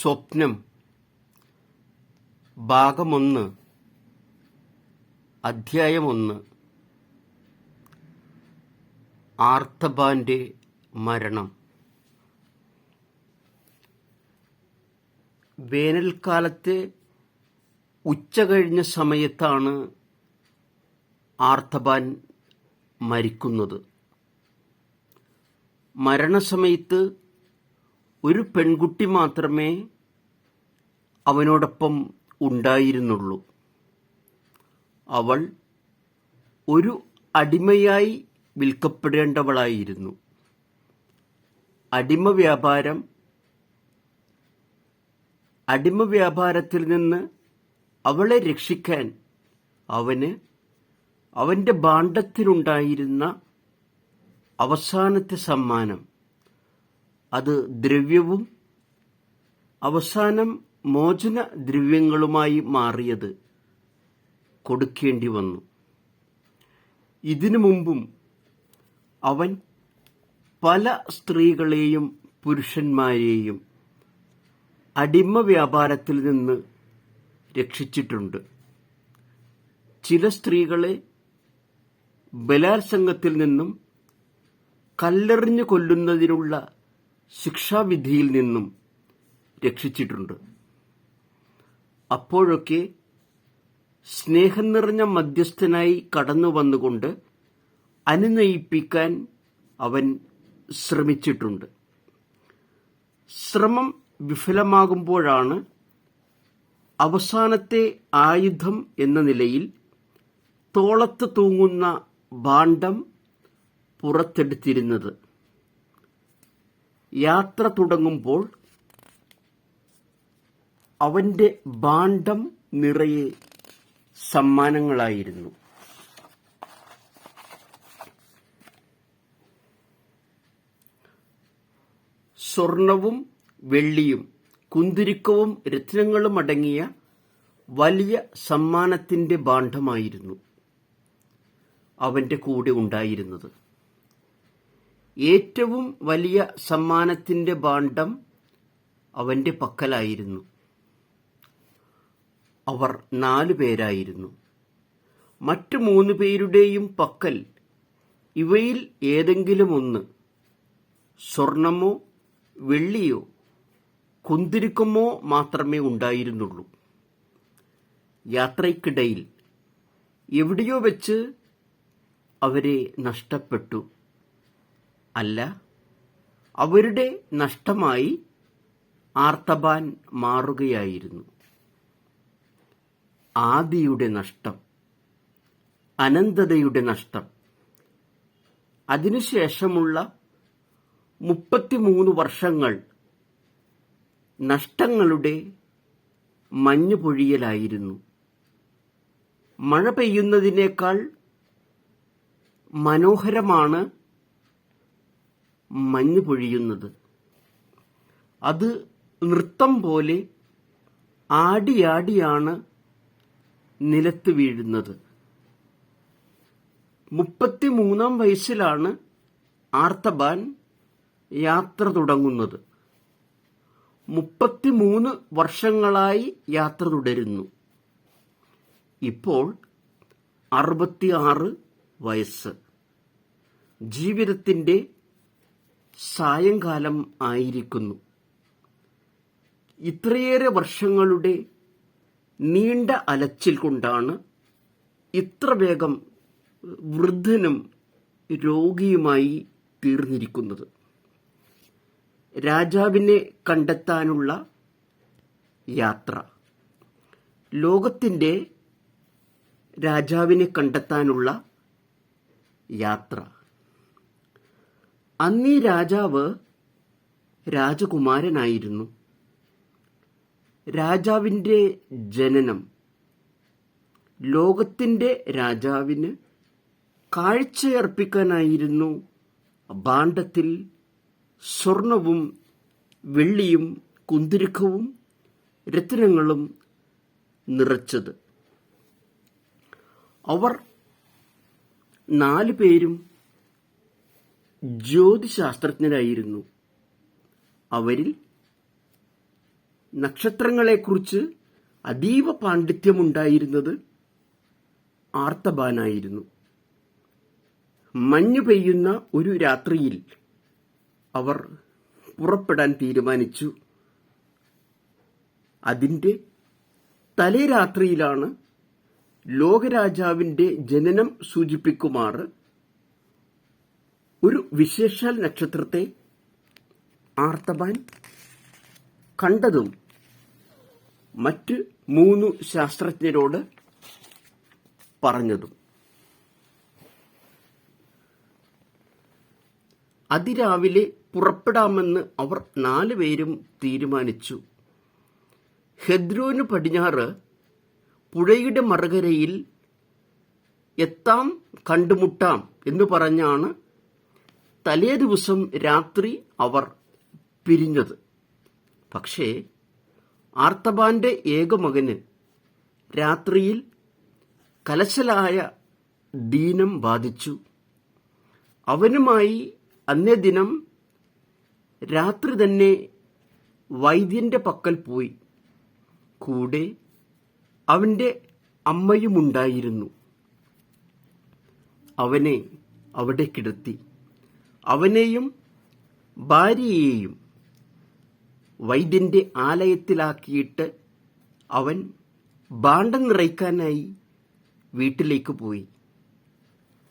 സ്വപ്നം. ഭാഗമൊന്ന്. അധ്യായമൊന്ന്. ആർത്തബാന്റെ മരണം. വേനൽക്കാലത്തെ ഉച്ച കഴിഞ്ഞ സമയത്താണ് ആർത്തബാൻ മരിക്കുന്നത്. മരണസമയത്ത് ഒരു പെൺകുട്ടി മാത്രമേ അവനോടൊപ്പം ഉണ്ടായിരുന്നുള്ളൂ. അവൾ ഒരു അടിമയായി വിൽക്കപ്പെടേണ്ടവളായിരുന്നു. അടിമ വ്യാപാരം അടിമ വ്യാപാരത്തിൽ നിന്ന് അവളെ രക്ഷിക്കാൻ അവന് അവന്റെ ഭാണ്ഡത്തിലുണ്ടായിരുന്ന അവസാനത്തെ സമ്മാനം. അത് ദ്രവ്യവും അവസാനം മോചന ദ്രവ്യങ്ങളുമായി മാറിയത് കൊടുക്കേണ്ടി വന്നു ഇതിനു മുമ്പും അവൻ പല സ്ത്രീകളെയും പുരുഷന്മാരെയും അടിമ വ്യാപാരത്തിൽ നിന്ന് രക്ഷിച്ചിട്ടുണ്ട്. ചില സ്ത്രീകളെ ബലാത്സംഗത്തിൽ നിന്നും കല്ലെറിഞ്ഞു കൊല്ലുന്നതിനുള്ള ശിക്ഷാവിധിയിൽ നിന്നും രക്ഷിച്ചിട്ടുണ്ട്. അപ്പോഴൊക്കെ സ്നേഹം നിറഞ്ഞ മധ്യസ്ഥനായി കടന്നു വന്നുകൊണ്ട് അനുനയിപ്പിക്കാൻ അവൻ ശ്രമിച്ചിട്ടുണ്ട്. ശ്രമം വിഫലമാകുമ്പോഴാണ് അവസാനത്തെ ആയുധം എന്ന നിലയിൽ തോളത്ത് തൂങ്ങുന്ന ഭാണ്ഡം പുറത്തെടുത്തിരുന്നത്. യാത്ര തുടങ്ങുമ്പോൾ അവന്റെ ഭാണ്ഡം നിറയെ സമ്മാനങ്ങളായിരുന്നു. സ്വർണവും വെള്ളിയും കുന്തിരിക്കവും രത്നങ്ങളും അടങ്ങിയ വലിയ സമ്മാനത്തിന്റെ ഭാണ്ഡമായിരുന്നു അവന്റെ കൂടെ ഉണ്ടായിരുന്നത്. ഏറ്റവും വലിയ സമ്മാനത്തിന്റെ ഭാണ്ഡം അവന്റെ പക്കലായിരുന്നു. അവർ നാലു പേരായിരുന്നു. മറ്റു മൂന്ന് പേരുടെയും പക്കൽ ഇവയിൽ ഏതെങ്കിലുമൊന്ന് സ്വർണമോ വെള്ളിയോ കുന്തിരുക്കമോ മാത്രമേ ഉണ്ടായിരുന്നുള്ളൂ. യാത്രയ്ക്കിടയിൽ എവിടെയോ വെച്ച് അവരെ നഷ്ടപ്പെട്ടു. അല്ല അവരുടെ നഷ്ടമായി ആർത്തബാൻ മാറുകയായിരുന്നു. ആദിയുടെ നഷ്ടം അനന്തതയുടെ നഷ്ടം. അതിനുശേഷമുള്ള മുപ്പത്തിമൂന്ന് വർഷങ്ങൾ നഷ്ടങ്ങളുടെ മഞ്ഞു പൊഴിയലായിരുന്നു മഴ പെയ്യുന്നതിനേക്കാൾ മനോഹരമാണ് മഞ്ഞു പൊഴിയുന്നത്. അത് നൃത്തം പോലെ ആടിയാടിയാണ് നിലത്ത് വീഴുന്നത്. മുപ്പത്തിമൂന്നാം വയസ്സിലാണ് ആർത്തബാൻ യാത്ര തുടങ്ങുന്നത്. മുപ്പത്തിമൂന്ന് വർഷങ്ങളായി യാത്ര തുടരുന്നു. ഇപ്പോൾ അറുപത്തിയാറ് വയസ്സ്. ജീവിതത്തിന്റെ സായങ്കാലം ആയിരിക്കുന്നു. ഇത്രയേറെ വർഷങ്ങളുടെ നീണ്ട അലച്ചിൽ കൊണ്ടാണ് ഇത്ര വേഗം വൃദ്ധനും രോഗിയുമായി തീർന്നിരിക്കുന്നത്. രാജാവിനെ കണ്ടെത്താനുള്ള യാത്ര. ലോകത്തിന്റെ രാജാവിനെ കണ്ടെത്താനുള്ള യാത്ര. അന്നീ രാജാവ് രാജകുമാരനായിരുന്നു. രാജാവിന്റെ ജനനം. ലോകത്തിന്റെ രാജാവിന് കാഴ്ചയർപ്പിക്കാനായിരുന്നു ഭാണ്ഡത്തിൽ സ്വർണവും വെള്ളിയും കുന്തിരുക്കവും രത്നങ്ങളും നിറച്ചത്. അവർ നാലു പേരും ജ്യോതിശാസ്ത്രജ്ഞരായിരുന്നു. അവരിൽ നക്ഷത്രങ്ങളെക്കുറിച്ച് അതീവ പാണ്ഡിത്യമുണ്ടായിരുന്നത് ആർത്തബാനായിരുന്നു. മഞ്ഞു പെയ്യുന്ന ഒരു രാത്രിയിൽ അവർ പുറപ്പെടാൻ തീരുമാനിച്ചു. അതിന്റെ തലേ രാത്രിയിലാണ് ലോകരാജാവിന്റെ ജനനം സൂചിപ്പിക്കുമാർ ഒരു വിശേഷാൽ നക്ഷത്രത്തെ ആർത്തബാൻ കണ്ടതും മറ്റ് മൂന്ന് ശാസ്ത്രജ്ഞരോട് പറഞ്ഞതും. അതിരാവിലെ പുറപ്പെടാമെന്ന് അവർ നാലുപേരും തീരുമാനിച്ചു. ഹെദ്രോന് പടിഞ്ഞാറ് പുഴയുടെ മറുകരയിൽ എത്താം കണ്ടുമുട്ടാം എന്ന് പറഞ്ഞാണ് തലേ ദിവസം രാത്രി അവർ പിരിഞ്ഞത്. പക്ഷേ ആർത്തബാന്റെ ഏകമകന് രാത്രിയിൽ കലശലായ ദീനം ബാധിച്ചു. അവനുമായി അന്നേ ദിനം രാത്രി തന്നെ വൈദ്യന്റെ പക്കൽ പോയി. കൂടെ അവന്റെ അമ്മയുമുണ്ടായിരുന്നു. അവനെ അവിടെ കിടത്തി. അവനെയും ഭാര്യയെയും വൈദ്യന്റെ ആലയത്തിലാക്കിയിട്ട് അവൻ ഭാണ്ഡം നിറയ്ക്കാനായി വീട്ടിലേക്ക് പോയി.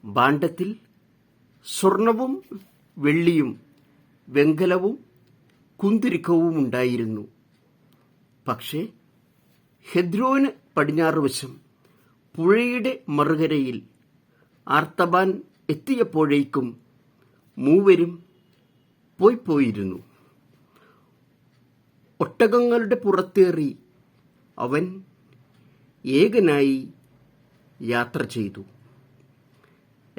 ഭാണ്ഡത്തിൽ സ്വർണവും വെള്ളിയും വെങ്കലവും കുന്തിരിക്കവും ഉണ്ടായിരുന്നു. പക്ഷേ ഹെദ്രോന് പടിഞ്ഞാറ് വശം പുഴയുടെ മറുകരയിൽ ആർത്തബാൻ എത്തിയപ്പോഴേക്കും മൂവരും പോയി പോയിരുന്നു. ഒട്ടകങ്ങളുടെ പുറത്തേറി അവൻ ഏകനായി യാത്ര ചെയ്തു.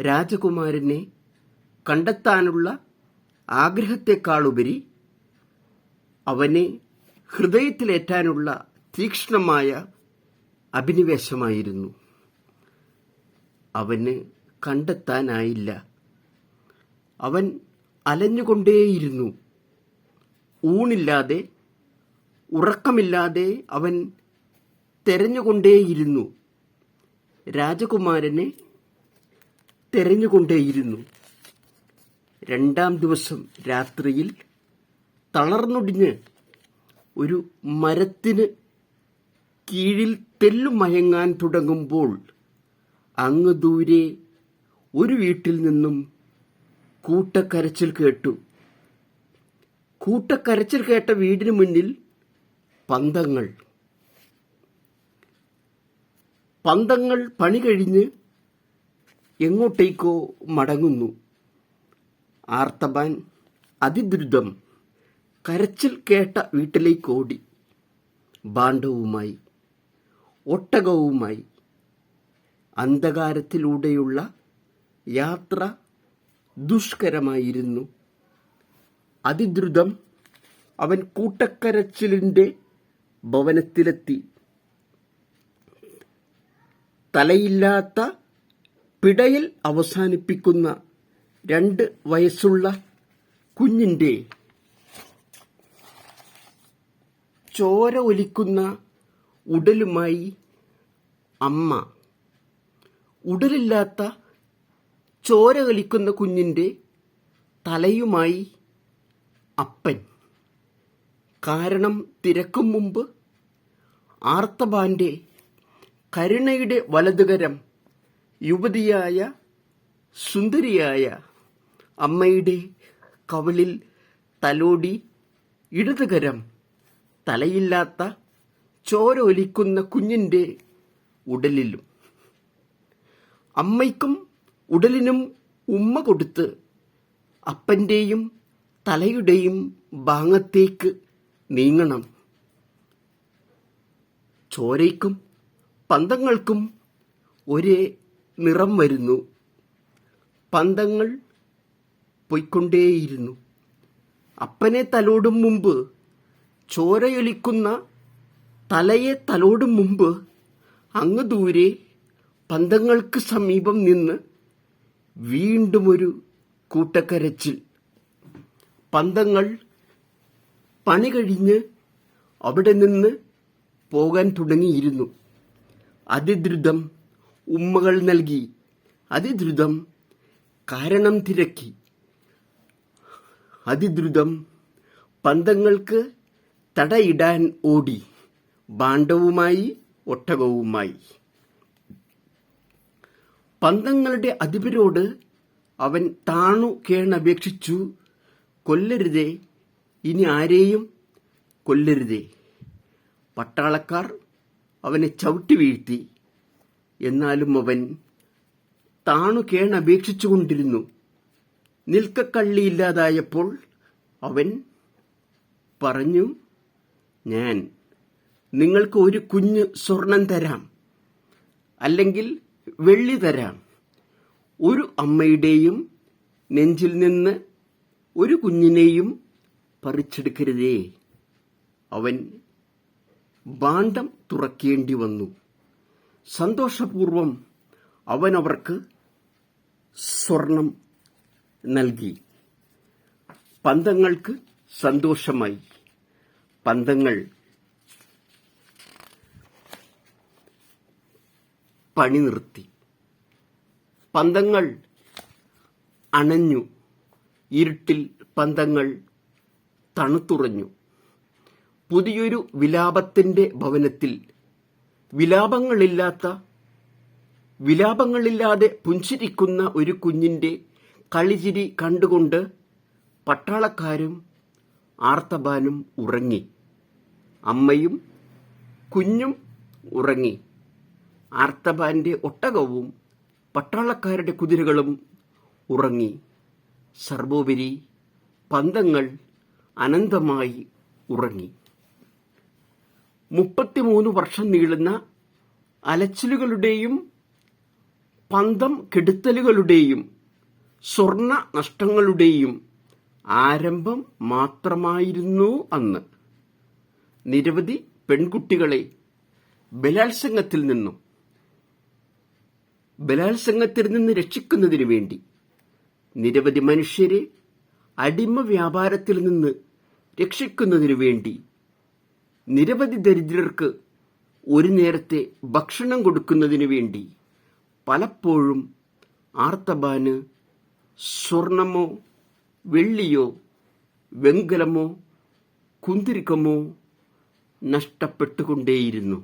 രാജകുമാരനെ കണ്ടെത്താനുള്ള ആഗ്രഹത്തെക്കാളുപരി അവനെ ഹൃദയത്തിലേറ്റാനുള്ള തീക്ഷ്ണമായ അഭിനിവേശമായിരുന്നു. അവന് കണ്ടെത്താനായില്ല. അവൻ അലഞ്ഞുകൊണ്ടേയിരുന്നു. ഊണില്ലാതെ ഉറക്കമില്ലാതെ അവൻ തെരഞ്ഞുകൊണ്ടേയിരുന്നു. രാജകുമാരനെ തെരഞ്ഞുകൊണ്ടേയിരുന്നു. രണ്ടാം ദിവസം രാത്രിയിൽ തളർന്നൊടിഞ്ഞ് ഒരു മരത്തിന് കീഴിൽ തെല്ലുമയങ്ങാൻ തുടങ്ങുമ്പോൾ അങ്ങ് ദൂരെ ഒരു വീട്ടിൽ നിന്നും കൂട്ടക്കരച്ചിൽ കേട്ടു. കൂട്ടക്കരച്ചിൽ കേട്ട വീടിന് മുന്നിൽ പന്തങ്ങൾ. പന്തങ്ങൾ പണി കഴിഞ്ഞ് എങ്ങോട്ടേക്കോ മടങ്ങുന്നു. ആർത്തബാൻ അതിദ്രുതം കരച്ചിൽ കേട്ട വീട്ടിലേക്ക് ഓടി ഭാണ്ഡവുമായി ഒട്ടകവുമായി അന്ധകാരത്തിലൂടെയുള്ള യാത്ര ദുഷ്കരമായിരുന്നു. അതിദ്രുതം അവൻ കൂട്ടക്കരച്ചിലിന്റെ ഭവനത്തിലെത്തി. തലയില്ലാത്ത പിടയിൽ അവസാനിപ്പിക്കുന്ന രണ്ട് വയസ്സുള്ള കുഞ്ഞിന്റെ ചോര ഒലിക്കുന്ന ഉടലുമായി അമ്മ ഉടലില്ലാത്ത ചോര ഒലിക്കുന്ന കുഞ്ഞിന്റെ തലയുമായി അപ്പൻ. കാരണം തിരക്കും മുമ്പ് ആർത്തബാന്റെ കരുണയുടെ വലതുകരം യുവതിയായ സുന്ദരിയായ അമ്മയുടെ കവളിൽ തലോടി ഇടതുകരം തലയില്ലാത്ത ചോരൊലിക്കുന്ന കുഞ്ഞിന്റെ ഉടലിലും. അമ്മയ്ക്കും ഉടലിനും ഉമ്മ കൊടുത്ത് അപ്പന്റെയും തലയുടെയും ഭാഗത്തേക്ക് നീങ്ങണം. ചോരയ്ക്കും പന്തങ്ങൾക്കും ഒരേ നിറം വരുന്നു. പന്തങ്ങൾ പൊയ്ക്കൊണ്ടേയിരുന്നു. അപ്പനെ തലോടും മുമ്പ് ചോരയൊലിക്കുന്ന തലയെ തലോടും മുമ്പ് അങ്ങ് ദൂരെ പന്തങ്ങൾക്ക് സമീപം നിന്ന് വീണ്ടും ഒരു കൂട്ടക്കരച്ചിൽ. പന്തങ്ങൾ പണി കഴിഞ്ഞ് അവിടെ നിന്ന് പോകാൻ തുടങ്ങിയിരുന്നു. അതിദ്രുതം ഉമ്മകൾ നൽകി. അതിദ്രുതം കാരണം തിരക്കി. അതിദ്രുതം പന്തങ്ങൾക്ക് തടയിടാൻ ഓടി. ബാണ്ഡവുമായി ഒട്ടകവുമായി. പന്തങ്ങളുടെ അധിപരോട് അവൻ താണു കേണപേക്ഷിച്ചു കൊല്ലരുതേ ഇനി ആരെയും കൊല്ലരുതേ. പട്ടാളക്കാർ അവനെ ചവിട്ടി വീഴ്ത്തി. എന്നാലും അവൻ താണു കേണപേക്ഷിച്ചുകൊണ്ടിരുന്നു നിൽക്കക്കള്ളിയില്ലാതായപ്പോൾ അവൻ പറഞ്ഞു ഞാൻ നിങ്ങൾക്ക് ഒരു കുഞ്ഞ് സ്വർണം തരാം അല്ലെങ്കിൽ വെള്ളി തരാം. ഒരു അമ്മയുടെയും നെഞ്ചിൽ നിന്ന് ഒരു കുഞ്ഞിനെയും പറിച്ചെടുക്കരുതേ അവൻ ഭാണ്ഡം തുറക്കേണ്ടി വന്നു. സന്തോഷപൂർവം അവനവർക്ക് സ്വർണം നൽകി. പന്തങ്ങൾക്ക് സന്തോഷമായി. പന്തങ്ങൾ പണി നിർത്തി. പന്തങ്ങൾ അണഞ്ഞു. ഇരുട്ടിൽ പന്തങ്ങൾ തണുത്തുറഞ്ഞു. പുതിയൊരു വിലാപത്തിന്റെ ഭവനത്തിൽ വിലാപങ്ങളില്ലാത്ത വിലാപങ്ങളില്ലാതെ പുഞ്ചിരിക്കുന്ന ഒരു കുഞ്ഞിന്റെ കളിചിരി കണ്ടുകൊണ്ട് പട്ടാളക്കാരും ആർത്തബാനും ഉറങ്ങി. അമ്മയും കുഞ്ഞും ഉറങ്ങി. ആർത്തബാന്റെ ഒട്ടകവും പട്ടാളക്കാരുടെ കുതിരകളും ഉറങ്ങി. സർവോപരി പന്തങ്ങൾ അനന്തമായി ഉറങ്ങി. മുപ്പത്തിമൂന്ന് വർഷം നീളുന്ന അലച്ചിലുകളുടെയും പന്തം കെടുത്തലുകളുടെയും സ്വർണ നഷ്ടങ്ങളുടെയും ആരംഭം മാത്രമായിരുന്നു അന്ന്. നിരവധി പെൺകുട്ടികളെ ബലാത്സംഗത്തിൽ നിന്നും ബലാത്സംഗത്തിൽ നിന്ന് രക്ഷിക്കുന്നതിനു വേണ്ടി നിരവധി മനുഷ്യരെ അടിമ വ്യാപാരത്തിൽ നിന്ന് രക്ഷിക്കുന്നതിനു വേണ്ടി നിരവധി ദരിദ്രർക്ക് ഒരു നേരത്തെ ഭക്ഷണം കൊടുക്കുന്നതിന് വേണ്ടി പലപ്പോഴും ആർത്തബാന് സ്വർണമോ വെള്ളിയോ വെങ്കലമോ കുന്തിരിക്കമോ നഷ്ടപ്പെട്ടുകൊണ്ടേയിരുന്നു.